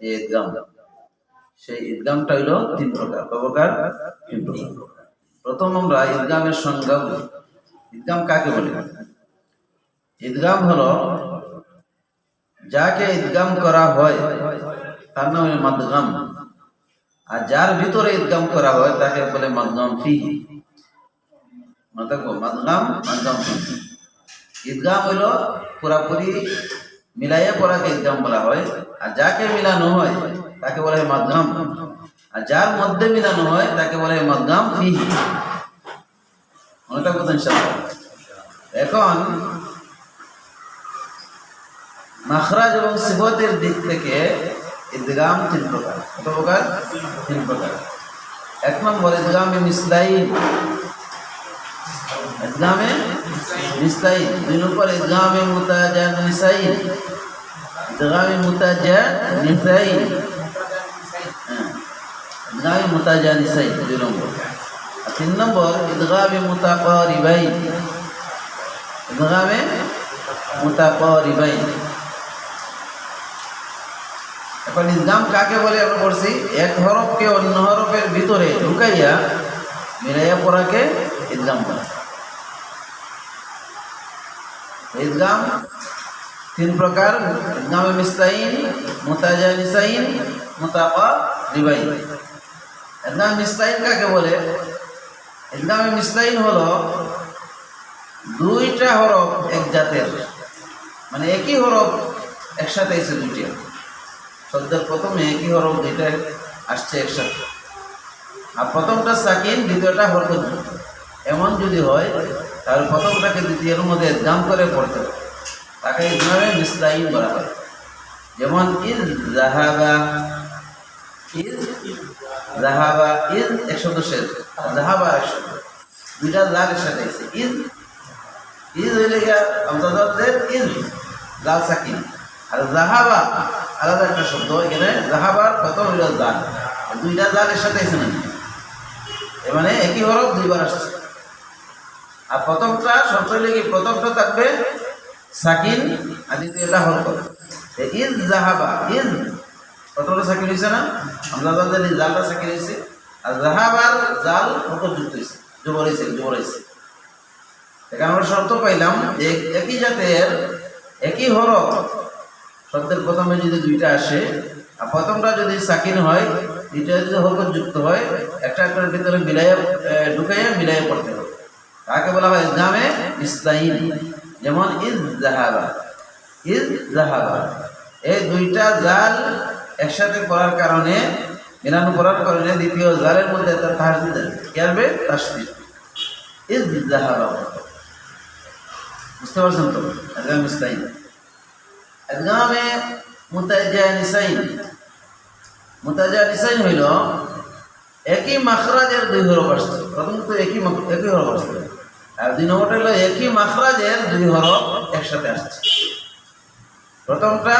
যে সেই ঈদগামটা হইল তিন প্রকার। প্রকার? তিন প্রকার। প্রথম আমরা ঈদগামের সংজ্ঞা বুঝি। ঈদগাম কাকে বলে? ঈদগাম হলো যাকে ঈদগাম করা হয়, তার নাম মাদগাম। আর যার ভিতরে ঈদগাম করা হয়, তাকে বলে মাদগাম ফি। মাদগাম মাদগাম মাদগাম ফি। ঈদগাম হইল পুরাপুরি মিলাইয়া পড়াকে ঈদগাম বলা হয়, আর যাকে মিলানো হয় তাকে বলা হয় মাদগাম। আর যার মধ্যে মিলানো হয় তাকে বলা হয় ফি। মনে থাকব এখন মাখরাজ এবং সিবতের দিক থেকে ঈদগাম তিন প্রকার। কত প্রকার? তিন প্রকার। এক নম্বর ঈদগামে মিসলাইন। ঈদগামে মিসলাইন দুই নম্বর ঈদগামে মুতাজান নিসাইন ঈদগামে মুতাজান নিসাইন হ্যাঁ, ঈদগামে মুতাজান নিসাইন দুই নম্বর আর তিন নম্বর ঈদগামে মুতাকারিবাইন ঈদগামে মুতাকারিবাইন এখন ইসলাম কাকে বলে আমরা পড়ছি এক হরফকে অন্য হরফের ভিতরে ঢুকাইয়া মিলাইয়া পড়াকে ইসলাম বলে ইসলাম তিন প্রকার ইসলামে মিস্তাইন মুতাজা নিসাইন মুতাবা রিবাইন। ইসলাম মিস্তাইন কাকে বলে? ইসলামে মিস্তাইন হলো দুইটা হরফ এক জাতের। মানে একই হরফ একসাথে এসে দুইটা। শব্দের প্রথমে একই হরফ দুইটা আসছে একসাথে। আর প্রথমটা সাকিন, দ্বিতীয়টা হরফ এমন যদি হয়, তাহলে প্রথমটাকে দ্বিতীয়ের মধ্যে দাম করে পড়তে হবে। তাকে ইসলামে মিসলাইন বলা হয়। যেমন, ইদ জাহাবা ইদ জাহাবা ইদ এক শব্দ শেষ, আর জাহাবা এক শব্দ দুইটা লালের সাথে আছে। ইদ ঈদ হইলে গিয়া আমজাদের লাল সাকিন আর জাহাবা আলাদা একটা শব্দ, এখানে জাহাবার প্রথম হইল জাল দুইটা জালের সাথে এ মানে একই হরফ দুইবার আসছে। আর প্রথমটা হইলে কি প্রথমটা থাকবে সাকিন আর দ্বিতীয়টা এ ঈদ জাহাবা ঈদ প্রথমটা সাকিন হয়েছে না? আমজাদের এই জালটা সাকিন হয়েছে আর জাহাবার জাল হরফ যুক্ত হয়েছে জবর হয়েছে জবর হয়েছে এখানে আমরা শর্ত পাইলাম যে একই জাতের একই হরফ শব্দের প্রথমে যদি দুইটা আসে, আর প্রথমটা যদি সাকিন হয় দুইটা যদি হরফ যুক্ত হয়, একটা একটার ভিতরে মিলাইয়া ঢুকাইয়া মিলাইয়া পড়তে তাকে বলা হয়? ইসলামে ইসলাইন যেমন ইদ জাহাবা। ইদ জাহাবা। এই দুইটা জাল একসাথে করার কারণে, মিলানো করার কারণে দ্বিতীয় জালের মধ্যে তার তাহার কি আসবে? তাসবির ইদ জাহাবা। বুঝতে পারছেন তো? আজগাম ইসলাইন আজগামে মুতাজানিসাইন মুতাজানিসাইন হইল, একই মাখরাজের দুই হরফ আসছে। প্রথম তো একই একই হরফ আসছে। আর দুই নম্বরটা হলো একই মাখরাজের দুই হরফ একসাথে আসছে। প্রথমটা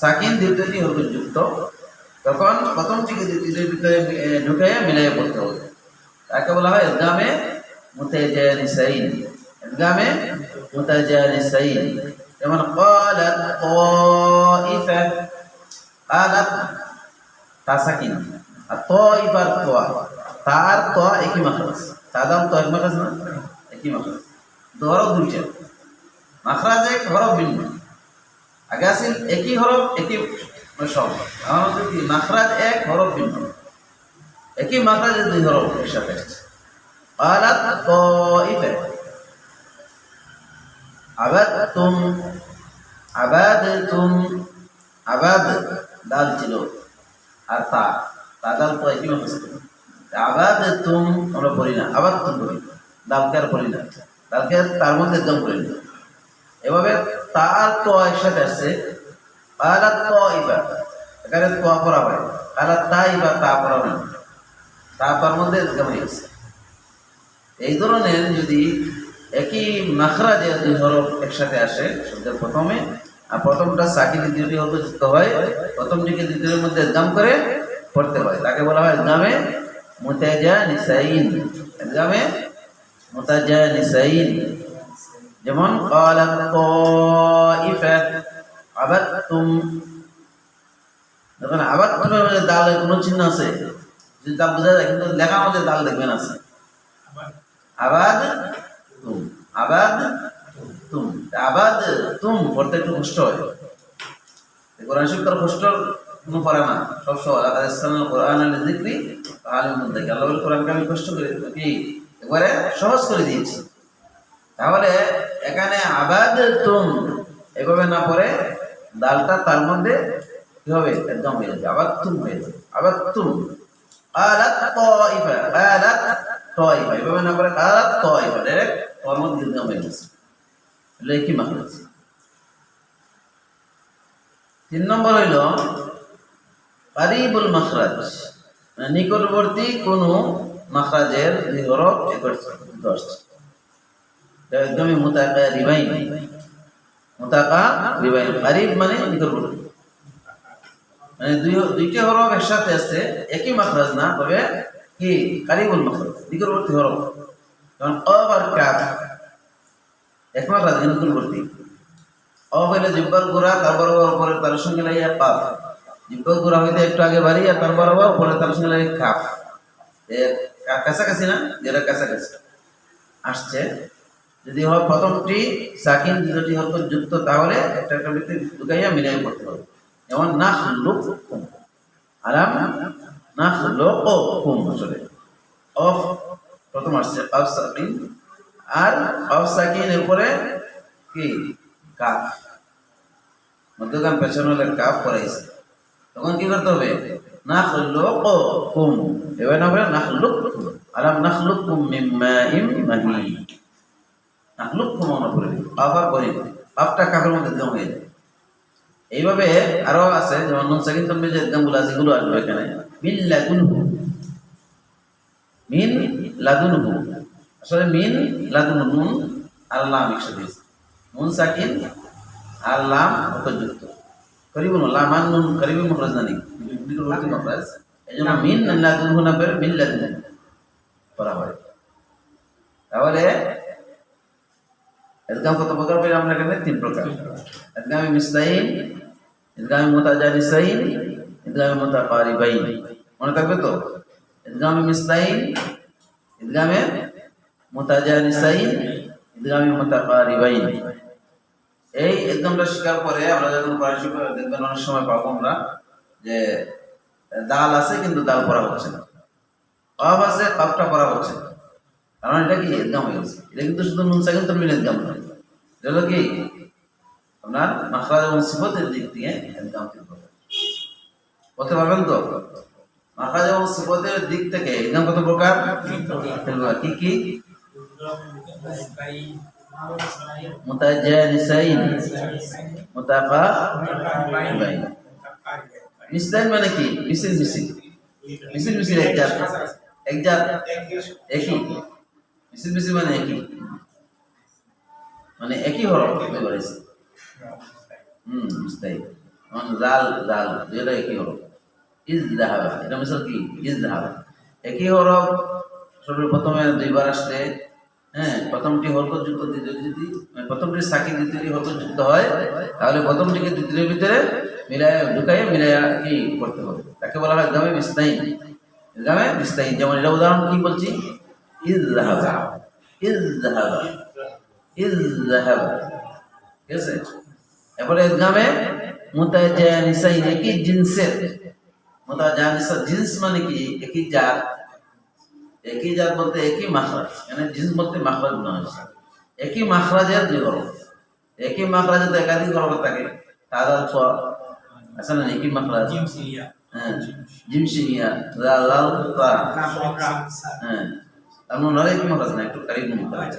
সাকিন দ্বিতীয়টি হবে যুক্ত তখন প্রথমটিকে দ্বিতীয়টির ভিতরে ঢুকে মিলাই পড়তে হবে। তাকে বলা হয় এদগামে মুতাজানি সাইন এদগামে মুতাজানি সাইন যেমন قالت طائفة قالت তা সাকিন, আর ত ইফার তা তার ত একই মাখরাজ। তাদাম ত এক মাখরাজ না? একই মাখরাজ হরফ দুইটা মাখরাজ এক হরফ ভিন্ন আগে আসিল একই হরফ একই মানে সব আমার হচ্ছে কি মাখরাজ এক হরফ ভিন্ন একই মাখরাজের দুই হরফ একসাথে আসছে قالت طائفة عبدتم عبادتم আবাদ দাল ছিল আর তা তা দাল তো একই মাফ আবাদ তুম আমরা পড়ি না আবাদ তুম পড়ি দালকে আর পড়ি না দালকে আর তার মধ্যে পড়ি না এভাবে তার তো একসাথে আসছে আলাদ তো ইবা। এখানে তো পড়া হয় আলাদ তা ইবা, তা পড়া হয়। তা তার মধ্যে একদম আছে এই ধরনের যদি একই মাখরাজে দুই হরফ একসাথে আসে শব্দের প্রথমে, আর প্রথমটা সাকি দ্বিতীয়টি হরফ যুক্ত হয়, প্রথমটিকে দ্বিতীয়ের মধ্যে দাম করে পড়তে হয়। তাকে বলা হয় দামে মুতাজা নিসাইন দামে যেমন ক্বালাত তাইফা আবাদতুম। দেখুন কোনো চিহ্ন আছে? যদি তা বোঝা যায়, কিন্তু লেখার মধ্যে দাল দেখবেন আছে। আবাদ তুম আবাদ তুম আবাদ তুম পড়তে একটু কষ্ট হয়। কোরআন শিব কোনো পড়ে না। সব সব আল্লাহ কোরআন আলী আল্লাহ কোরআনকে আমি কষ্ট করি কি? একবারে সহজ করে দিয়েছি। তাহলে এখানে আবাদ তুম এভাবে না পড়ে ডালটা তার মধ্যে কি হবে? একদম হয়ে যাবে। আবার তুম হয়ে যাবে। আবার তুম। না মধ্যে একদম হয়ে গেছে। তিন নম্বর মানে নিকটবর্তী কোন মাখরাজের আসছে এটা একদমই মোতাকা রিবাইন মোতাকা রিবাইন কারিব মানে নিকটবর্তী মানে দুই দুইটা হরফ একসাথে আছে, একই মাখরাজ না, তবে কি? কারিবুল মাখরাজ নিকটবর্তী হরফ। যেমন অব আর কাফ, এক মাখরাজ নিকটবর্তী অব হইলে জিব্বার গোড়া তার বরাবর উপরে তার সঙ্গে লাগিয়ে কাফ। জিব্বার গোড়া হইতে একটু আগে বাড়ি, আর তার বরাবর উপরে তার সঙ্গে লাগিয়ে কাফ। কাছাকাছি না, যেটা কাছাকাছি। আসছে। যদি হয় প্রথমটি, সাকিন দুটি হরফ যুক্ত, তাহলে একটা একটা ব্যক্তি ঢুকাইয়া মিলাই করতে হবে। যেমন নাখ লুক আরাম নাখ লোক কুম আসলে। অফ, প্রথম আসছে। Of Sakin. আর অফ সাকিনের উপরে কি? কাফ। মধ্যখান পেছনে কাফ করাইছে তখন কি করতে হবে? নাখ লোক এবার না হবে নাখ লুক আরাম নাখ লুক কুম মিম্মা ইম মাহি নাখলুকুম আমরা করে দিই আবার করি পাপটা কাকের মধ্যে একদম হয়ে যায়। এইভাবে আরও আছে, যেমন নুন সাকিন তম্বি যে একদমগুলো আছে, এগুলো আসবে এখানে। মিন লাদুনহু। মিন লাদুনহু। আসলে মিন লাদুন নুন আর লাম একসাথে নুন সাকিন আর লাম অপযুক্ত করিবুন লামান নুন করিবি মখরাজ জানি নিকটবর্তী মখরাজ এই জন্য মিন লাদুনহু না পেরে মিন লাদুনহু করা হয়। তাহলে ইদগাম কত প্রকার পেলাম আমরা এখানে? তিন প্রকার। ইদগামে মিসলাইন ইদগামে মুতাজানিসাইন ইদগামে মুতাকারিবাইন। মনে থাকবে তো? ইদগামে মিসলাইন ইদগামে মুতাজানিসাইন ইদগামে মুতাকারিবাইন। এই ইদগামটা শেখার পরে আমরা যখন কোরআন দেখবেন অনেক সময় পাবো আমরা যে দাল আছে, কিন্তু দাল পড়া হচ্ছে না। কাফ আছে কাফটা পড়া হচ্ছে না। কারণ এটা কি একদম হয়ে গেছে? এটা কিন্তু শুধু নুন সাকিন তরমিন একদম নয়। এটা কি? আপনার মাখরাজ এবং সিফতের দিক দিয়ে ঠিক হবে। বলতে পারবেন তো? মাখরাজ এবং সিফতের দিক থেকে একদম কত প্রকার। কি কি? মুতাজানিসাইন মুতাকারিবাইন মিসলাইন মানে কি? মিছিল মিছিল মিছিল মিছিল এক জাত এক জাত একই। মিছিল মিছিল মানে একই। মানে একই হরফ করেছে হুম মিস্তাই মানে জাল জাল যেটা একই হরফ। ইজ দাহাবা এটা মিশাল কি? ইজ দাহাবা একই হরফ সর্বপ্রথমে দুইবার আসলে হ্যাঁ প্রথমটি হরফ যুক্ত দ্বিতীয়টি যদি মানে প্রথমটি সাকি দ্বিতীয়টি হরফ যুক্ত হয়, তাহলে প্রথমটিকে দ্বিতীয়ের ভিতরে মিলাই ঢুকাই মিলাই কি করতে হবে? তাকে বলা হয় গামে মিস্তাইন গামে মিস্তাইন যেমন এটা উদাহরণ কি বলছি? ইজ দাহাবা ইজ দাহাবা ইজ দাহাবা ঠিক আছে? এরপরে গামে মুতাজানিসাইন একই জিন্সের। মুতাজানিসা জিন্স মানে কি? একই জাত। একই জাত বলতে একই মাখরাজ। মানে জিন্স বলতে মাখরাজ না হয়েছে। একই মাখরাজের দুই হরফ একই মাখরাজে তো একাধিক হরফ থাকে। তাদাল আছে না একই মাখরাজ হ্যাঁ জিমসিনিয়া লাল লাল তা মনে হয় একই মাখরাজ না একটু কারিব মাখরাজ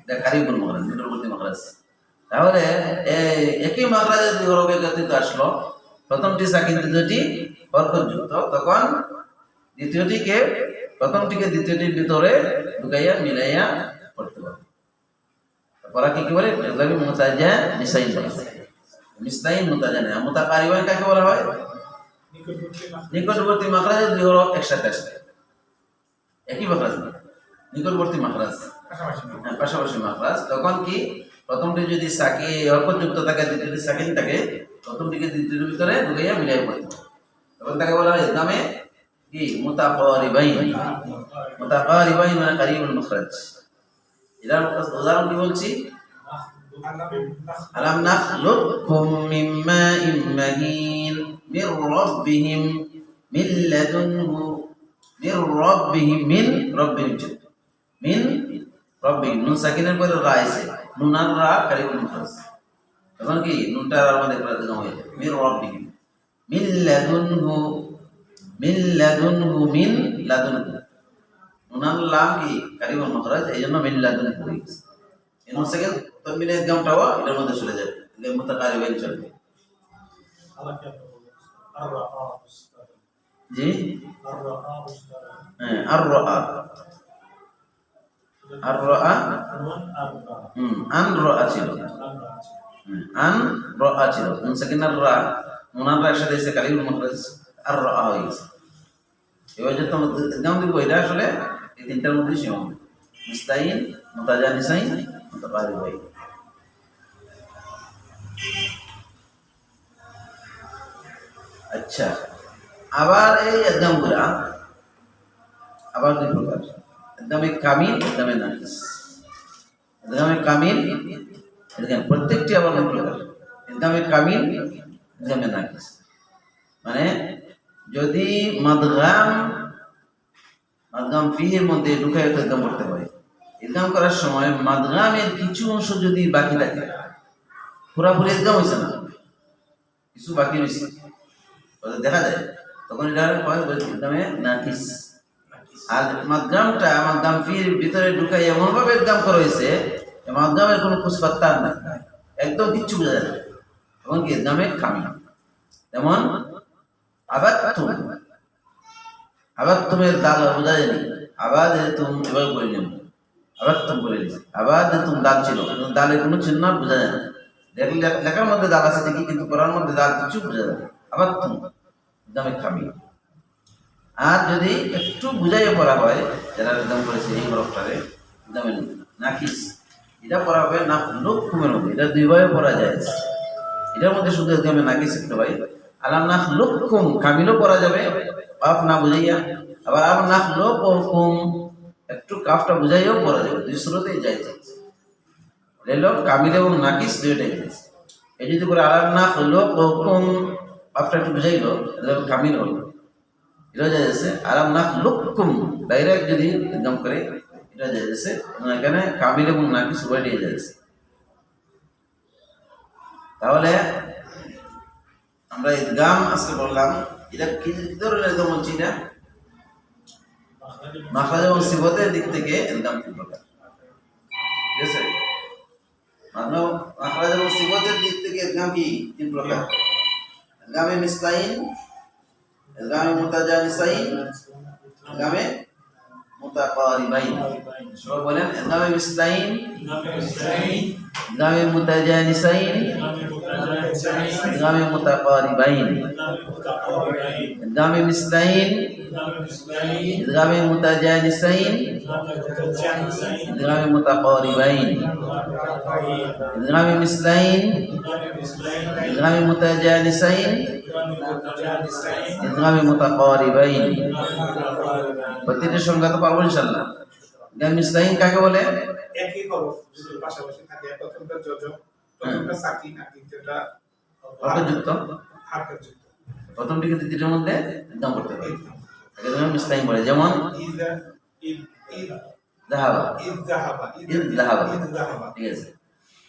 এটা কারিবুল মাখরাজ নিকটবর্তী মাখরাজ তাহলে একই দুই হরফ একত্রিত আসলো প্রথমটি সাকিন দ্বিতীয়টি বরকতযুক্ত তখন দ্বিতীয়টিকে প্রথমটিকে দ্বিতীয়টির ভিতরে ঢুকাইয়া মিলাইয়া পড়তে হবে পড়া কি কি বলে মুতাজা মিসাইন বলে মিসলাইন মুতাজা না মুতাকারিবান কাকে বলা হয়? নিকটবর্তী মাখরাজে দুই হরফ একসাথে আসে একই মাখরাজ না? নিকটবর্তী মাখরাজ। হ্যাঁ, পাশাপাশি মাখরাজ। তখন কি? প্রথমটি যদি সাকি অল্পযুক্ত থাকে দ্বিতীয়টি সাকিন থাকে প্রথমটিকে দ্বিতীয়টির ভিতরে ঢুকাইয়া মিলাই পড়তে তখন তাকে বলা হয় ইদগামে কি? মুতাকারিবাইন। মুতাকারিবাইন মানে কারিবুল মুখরাজ। এটার উদাহরণ কি বলছি? আলাম নাখলুকুম মিন মাইন মাহিন মির রাব্বিহিম মিন লাদুনহু মির রাব্বিহিম মিন রাব্বিহিম মিন রাব্বিহিম নুন সাকিনের পরে রা আছে। নুন আর রা কারিবুল মুখরাজ তখন কি নুনটা আর আমাদের প্রতিগম হয়ে যাবে। মির রাব্বিহিম মিন লাদুনহু মিন লাদুনহু মিন লাদুনহু নুন আর লাম কি কারিবুল মুখরাজ এই জন্য মিন লাদুনহু হয়ে গেছে। নুন সাকিন তনবিনের একদমটাও এটার মধ্যে চলে যাবে এলে মুতাকারিবাইন চলবে। জি? হ্যাঁ আর রা আর রা হুম আন রা ছিল। আন রা ছিল। নুন সাকিনার রা রা একসাথে এসে কালিমুল মুখরাজ আর রা হয়ে গেছে। এবার যে তোমার একদম দিব, এটা আসলে এই তিনটার মধ্যে সীমা মুস্তাইন, মুতাজানিসাইন, মুতাকারিবাইন। আচ্ছা। আবার এই একদমগুলা। আবার দুই প্রকার। একদমে কামিল, একদমে নাকিস একদমে কামিল প্রত্যেকটি আবার দুই প্রকার। একদমে কামিল, একদমে নাকিস মানে যদি মাদগাম মাদগাম ফিহের মধ্যে ঢুকায় একদম করতে পারে একদম করার সময় মাদগামের কিছু অংশ যদি বাকি থাকে, পুরাপুরি একদম হয়েছে না। কিছু বাকি রয়েছে দেখা যায়। তখন এটা হয় একদমে নাকিস। আর মাদগামটা মাদগাম ফির ভিতরে ঢুকাই এমনভাবে একদম করা হয়েছে। মাদগামের কোনো কুসপাত্তার নাই। একদম কিচ্ছু বোঝা যায় না। এবং কি? একদমে কামি যেমন আবার তুম আবার তুমের দাগ বোঝা যায়নি। আবার তুম এবার করে নেব আবার তুম নিয়েছে আবার তুম দাগ ছিল দালের কোনো চিহ্ন বোঝা যায় না। দেখলে লেখার মধ্যে দাগ আছে দেখি কিন্তু করার মধ্যে দাগ কিছু বোঝা যায় না। আবার একদমে খামি। আর যদি একটু বুঝাইয়ে পড়া হয়, যারা একদম করেছে এই হরফটারে একদমে নাকিস এটা পড়া হবে না, লোক কুমের মধ্যে এটা দুইভাবে পড়া যায়। এটার মধ্যে শুধু একদমে নাকিস একটু ভাই আলাম নাখ লুকুম কামিলও পড়া যাবে। কাফ না বুঝাইয়া। আবার আলাম নাখ লোকুম একটু কাফটা বুঝাইয়াও পড়া যাবে। দুই স্রোতেই যাই রেল কামিল এবং নাকিস দুইটাই। এই যদি করে আলাম নাখ লোকুম কাফটা একটু বুঝাইলো কামিল হলো। এটা যাচ্ছে, আলাম নাখ লুকুম ডাইরেক্ট যদি একদম করে, এটা যাচ্ছে এখানে কামিল এবং নাকিস উভয়টাই যাচ্ছে। তাহলে আমরা ঈদগাম আজকে বললাম, এটা কি ধরনের একদম বলছি এটা? মাখরাজ এবং সিবতের দিক থেকে একদম তিন প্রকার। ঠিক আছে? মাখরাজ এবং সিবতের দিক থেকে একদম কি? তিন প্রকার। একদমে মিসলাইন একদমে মুতাজানিসাইন গামে মুতাকারিবাইন সবাই বলেন একদমে মিসলাইন গামে মুতাজানিসাইন একদমে মুতাকারিবাইন একদমে মিসলাইন একদমে মুতাজানিসাইন একদমে মুতাকারিবাইন একদমে মিসলাইন একদমে মুতাজানিসাইন একদমে মুতাকারিবাইন প্রতিটা সংখ্যা তো পারব ইনশাআল্লাহ। একদম মিসলাইন কাকে বলে? একই হরফ পাশাপাশি থাকে, প্রথমটা যোজক প্রথমটা সাকিন আর দ্বিতীয়টা অর্থযুক্ত হারকাত যুক্ত প্রথমটিকে দ্বিতীয়টার মধ্যে একদম করতে পারি। একদম মিসলাইন বলে যেমন ইদা ইদ জাহাবা ইদ যাহাবা ইদ যাহাবা ঠিক আছে।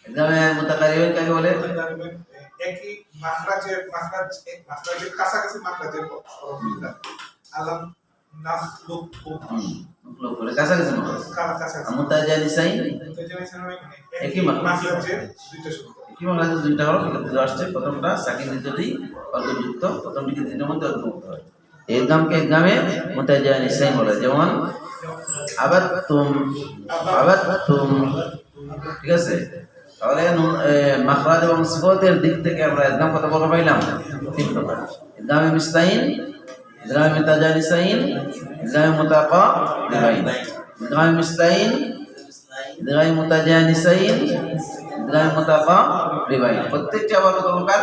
একদমে মুতাকারিবাইন কাকে বলে? একই মাখরাজের মাখরাজ এক মাখরাজের কাছাকাছি মাখরাজের হরফ দুইটা বলে হলো আসছে প্রথমটা মধ্যে হয়? যেমন আবার তুম আবার তুম। ঠিক আছে? তাহলে মাখরাজ এবং সিফতের দিক থেকে আমরা একদম কথা বলা পাইলাম তিন প্রকার। একদমে মিসলাইন একদমে মুতাজানিসাইন একদমে মুতাকারিবাইন একদমে মিসলাইন ইদগামে মুতাজানিসাইন ইদগামে মুতাকারিবাইন প্রত্যেকটি আবার কত প্রকার?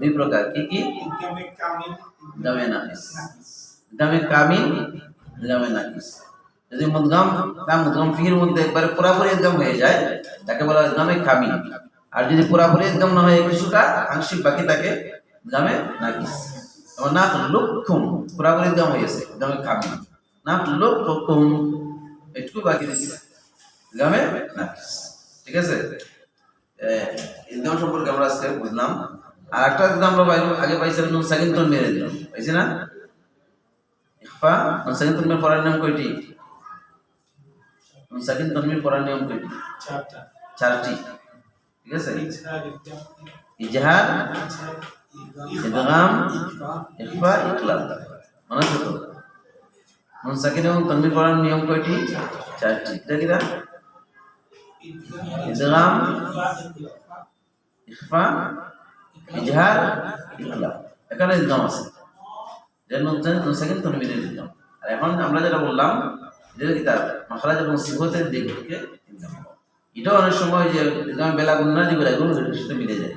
দুই প্রকার। কি কি? ইদগামে নাকিস। ইদগামে কামিল ইদগামে নাকিস। যদি মুদগাম তা মুদগাম ফির মধ্যে একবারে পুরাপুরি ইদগাম হয়ে যায়, তাকে বলা হয় ইদগামে কামিল। আর যদি পুরাপুরি ইদগাম না হয় কিছুটা, আংশিক বাকি থাকে ইদগামে নাকিস। যেমন না লুকুম পুরাপুরি ইদগাম হয়েছে ইদগামে কামিল না লুকুম এটুকু বাকি দিচ্ছে ইদগামে নাকিস ঠিক আছে? ইদগাম সম্পর্কে আমরা আজকে বুঝলাম। আর একটা আমরা আগে পাইছিলাম নুন সাকিন তোর মেরে দিলাম পাইছি না? ইখফা নুন সাকিন তোর পড়ার নাম কয়টি? নুন সাকিন তনমির পড়ার নিয়ম কয়টি? চারটি। ঠিক আছে? ইজহার? ইদগাম নুন সাকিন এবং পড়ার নিয়ম কয়টি? চারটি। ইদগাম ইজহার ইকলাব এখানে ইদগাম আছে। সাকিন আর এখন আমরা যেটা বললাম যেটা কি তার মাখরাজ এবং সিফতের দিক থেকে এটাও অনেক সময় যে ইদগাম বেলা গুন্না যেগুলো এগুলো সাথে মিলে যায়।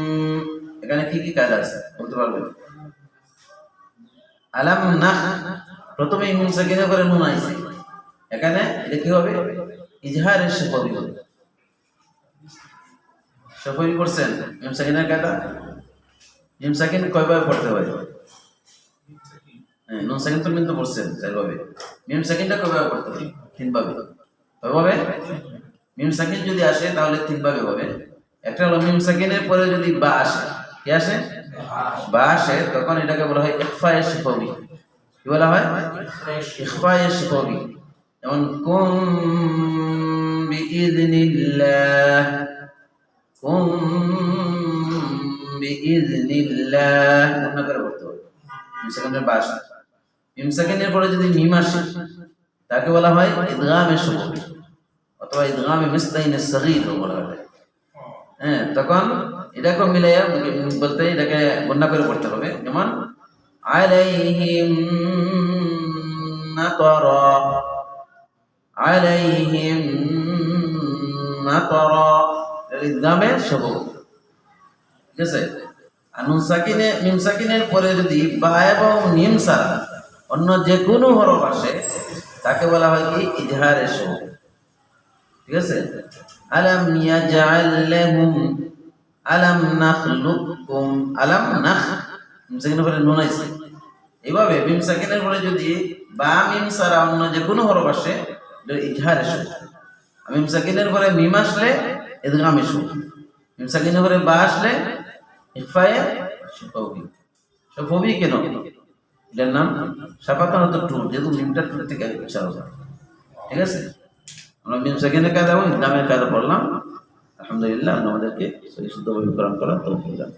এখানে কি কি কায়দা আছে? বলতে পারবেন? আলাম নাখ প্রথমে ইমুন সাকিনে করে নুন আইছে। এখানে এটা কি হবে? ইজহারের সফবি হবে। সফবি করছেন সাকিনের ইমুন সাকিন কয়ভাবে পড়তে হয়, নুন সাকিন তো পড়ছেন, চারভাবে। মিম সাকিনটা কয়ভাবে পড়তে হয় তিনভাবে। কয়ভাবে মিম সাকিন যদি আসে, তাহলে তিনভাবে হবে। একটা হলো মিম সাকিনের পরে যদি বা আসে কি আসে? বা আসে, তখন এটাকে বলা হয় ইখফায়ে শিফবি। কি বলা হয়? ইখফায়ে শিফবি। যেমন, কুম বিইذনিল্লাহ কুম বিইذনিল্লাহ অন্য করে পড়তে হবে। মিম সাকিনের বা আসে। মিম সাকিনের পরে যদি মিম আসে, তাকে বলা হয় ইদগামে শিফবি, অথবা ইদগামে মিসলাইনে সগীর বলা হয়। হ্যাঁ তখন এটাকে মিলে বলতে এটাকে বন্যা করে পড়তে হবে। যেমন, আলাইহিম নাতরা আলাইহিম নাতরা ইদগামে সব ঠিক আছে? আর নুন সাকিনে পরে যদি বা এবং সারা অন্য যে কোনো হরফ আসে, তাকে বলা হয় কি? ইজহারের সব ঠিক আছে? আলাম ইয়াজআল লাহুম, আলাম নাখলুকুম, আলাম নাখ সাকিনের পরে নুন আইছে এইভাবে মিম সাকিনের পরে যদি বা মিম সারা অন্য যে কোনো হরফ আসে এটা ইজহারের সুর মিম সাকিনের পরে মিম আসলে ইদগামে সুর মিম সাকিনের পরে বা আসলে, ইফায়ে সুফবি। সুফবি কেন? এটার নাম সাফাতান তো টু যেহেতু মিমটা টু থেকে হয়। ঠিক আছে? আমরা মিম সেকেন্ডের কায়দা এবং ইসলামের কায়দা পড়লাম আলহামদুলিল্লাহ আমাদেরকে সহি শুদ্ধভাবে করার তৌফিক দান।